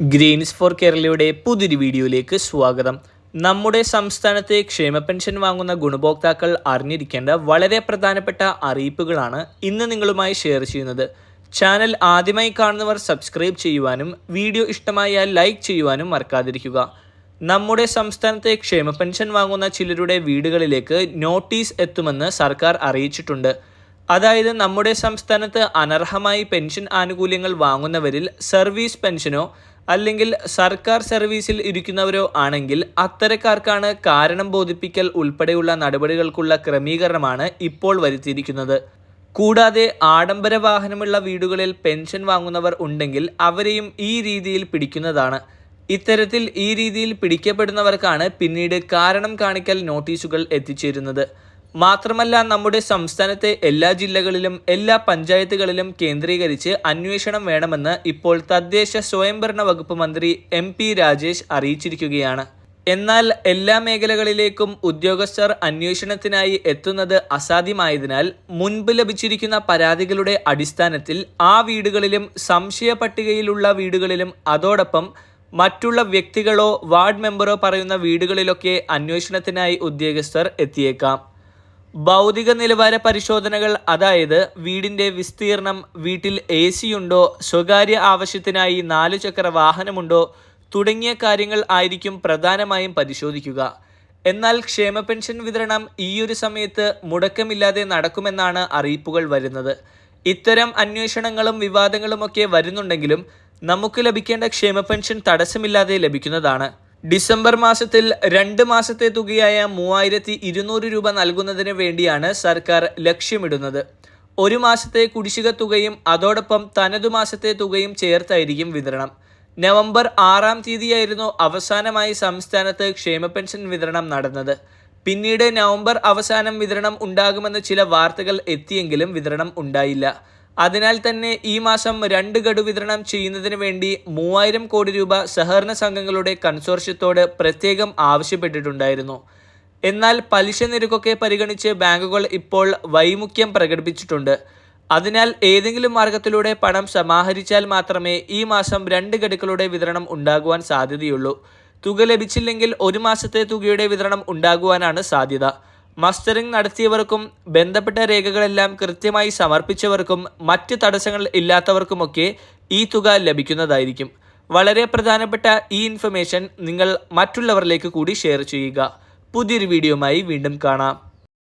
Green's four കേരളയുടെ പുതിയൊരു വീഡിയോയിലേക്ക് സ്വാഗതം. നമ്മുടെ സംസ്ഥാനത്തെ ക്ഷേമ പെൻഷൻ വാങ്ങുന്ന ഗുണഭോക്താക്കൾ അറിഞ്ഞിരിക്കേണ്ട വളരെ പ്രധാനപ്പെട്ട അറിയിപ്പുകളാണ് ഇന്ന് നിങ്ങളുമായി ഷെയർ ചെയ്യുന്നത്. ചാനൽ ആദ്യമായി കാണുന്നവർ സബ്സ്ക്രൈബ് ചെയ്യുവാനും വീഡിയോ ഇഷ്ടമായാൽ ലൈക്ക് ചെയ്യുവാനും മറക്കാതിരിക്കുക. നമ്മുടെ സംസ്ഥാനത്തെ ക്ഷേമ പെൻഷൻ വാങ്ങുന്ന ചിലരുടെ വീടുകളിലേക്ക് നോട്ടീസ് എത്തുമെന്ന് സർക്കാർ അറിയിച്ചിട്ടുണ്ട്. അതായത് നമ്മുടെ സംസ്ഥാനത്ത് അനർഹമായി പെൻഷൻ ആനുകൂല്യങ്ങൾ വാങ്ങുന്നവരിൽ സർവീസ് പെൻഷനോ അല്ലെങ്കിൽ സർക്കാർ സർവീസിൽ ഇരിക്കുന്നവരോ ആണെങ്കിൽ അത്തരക്കാർക്കാണ് കാരണം ബോധിപ്പിക്കൽ ഉൾപ്പെടെയുള്ള നടപടികൾക്കുള്ള ക്രമീകരണമാണ് ഇപ്പോൾ വരുത്തിയിരിക്കുന്നത്. കൂടാതെ ആഡംബര വാഹനമുള്ള വീടുകളിൽ പെൻഷൻ വാങ്ങുന്നവർ ഉണ്ടെങ്കിൽ അവരെയും ഈ രീതിയിൽ പിടിക്കുന്നതാണ്. ഇത്തരത്തിൽ ഈ രീതിയിൽ പിടിക്കപ്പെടുന്നവർക്കാണ് പിന്നീട് കാരണം കാണിക്കൽ നോട്ടീസുകൾ എത്തിച്ചേരുന്നത്. മാത്രമല്ല നമ്മുടെ സംസ്ഥാനത്തെ എല്ലാ ജില്ലകളിലും എല്ലാ പഞ്ചായത്തുകളിലും കേന്ദ്രീകരിച്ച് അന്വേഷണം വേണമെന്ന് ഇപ്പോൾ തദ്ദേശ സ്വയംഭരണ വകുപ്പ് മന്ത്രി എം പി രാജേഷ് അറിയിച്ചിരിക്കുകയാണ്. എന്നാൽ എല്ലാ മേഖലകളിലേക്കും ഉദ്യോഗസ്ഥർ അന്വേഷണത്തിനായി എത്തുന്നത് അസാധ്യമായതിനാൽ മുൻപ് ലഭിച്ചിരിക്കുന്ന പരാതികളുടെ അടിസ്ഥാനത്തിൽ ആ വീടുകളിലും സംശയ പട്ടികയിലുള്ള വീടുകളിലും അതോടൊപ്പം മറ്റുള്ള വ്യക്തികളോ വാർഡ് മെമ്പറോ പറയുന്ന വീടുകളിലൊക്കെ അന്വേഷണത്തിനായി ഉദ്യോഗസ്ഥർ എത്തിയേക്കാം. ഭൗതിക നിലവാര പരിശോധനകൾ അതായത് വീടിന്റെ വിസ്തീർണം വീട്ടിൽ എ സിയുണ്ടോ സ്വകാര്യ ആവശ്യത്തിനായി നാലു ചക്ര വാഹനമുണ്ടോ തുടങ്ങിയ കാര്യങ്ങൾ ആയിരിക്കും പ്രധാനമായും പരിശോധിക്കുക. എന്നാൽ ക്ഷേമ പെൻഷൻ വിതരണം ഈയൊരു സമയത്ത് മുടക്കമില്ലാതെ നടക്കുമെന്നാണ് അറിയിപ്പുകൾ വരുന്നത്. ഇത്തരം അന്വേഷണങ്ങളും വിവാദങ്ങളുമൊക്കെ വരുന്നുണ്ടെങ്കിലും നമുക്ക് ലഭിക്കേണ്ട ക്ഷേമ പെൻഷൻ തടസ്സമില്ലാതെ ലഭിക്കുന്നതാണ്. ഡിസംബർ മാസത്തിൽ രണ്ട് മാസത്തെ തുകയായ മൂവായിരത്തി ഇരുന്നൂറ് രൂപ നൽകുന്നതിന് വേണ്ടിയാണ് സർക്കാർ ലക്ഷ്യമിടുന്നത്. ഒരു മാസത്തെ കുടിശ്ശിക തുകയും അതോടൊപ്പം തനതു മാസത്തെ തുകയും ചേർത്തായിരിക്കും വിതരണം. നവംബർ ആറാം തീയതിയായിരുന്നു അവസാനമായി സംസ്ഥാനത്ത് ക്ഷേമ പെൻഷൻ വിതരണം നടന്നത്. പിന്നീട് നവംബർ അവസാനം വിതരണം ഉണ്ടാകുമെന്ന് ചില വാർത്തകൾ എത്തിയെങ്കിലും വിതരണം ഉണ്ടായില്ല. അതിനാൽ തന്നെ ഈ മാസം രണ്ട് ഗഡു വിതരണം ചെയ്യുന്നതിന് വേണ്ടി മൂവായിരം കോടി രൂപ സഹകരണ സംഘങ്ങളുടെ കൺസോർഷ്യത്തോട് പ്രത്യേകം ആവശ്യപ്പെട്ടിട്ടുണ്ടായിരുന്നു. എന്നാൽ പലിശ നിരക്കൊക്കെ പരിഗണിച്ച് ബാങ്കുകൾ ഇപ്പോൾ വൈമുഖ്യം പ്രകടിപ്പിച്ചിട്ടുണ്ട്. അതിനാൽ ഏതെങ്കിലും മാർഗത്തിലൂടെ പണം സമാഹരിച്ചാൽ മാത്രമേ ഈ മാസം രണ്ട് ഗഡുക്കളുടെ വിതരണം ഉണ്ടാകുവാൻ സാധ്യതയുള്ളൂ. തുക ലഭിച്ചില്ലെങ്കിൽ ഒരു മാസത്തെ തുകയുടെ വിതരണം ഉണ്ടാകുവാനാണ് സാധ്യത. മസ്റ്ററിംഗ് നടത്തിയവർക്കും ബന്ധപ്പെട്ട രേഖകളെല്ലാം കൃത്യമായി സമർപ്പിച്ചവർക്കും മറ്റ് തടസ്സങ്ങൾ ഇല്ലാത്തവർക്കുമൊക്കെ ഈ തുക ലഭിക്കുന്നതായിരിക്കും. വളരെ പ്രധാനപ്പെട്ട ഈ ഇൻഫർമേഷൻ നിങ്ങൾ മറ്റുള്ളവരിലേക്ക് കൂടി ഷെയർ ചെയ്യുക. പുതിയൊരു വീഡിയോയുമായി വീണ്ടും കാണാം.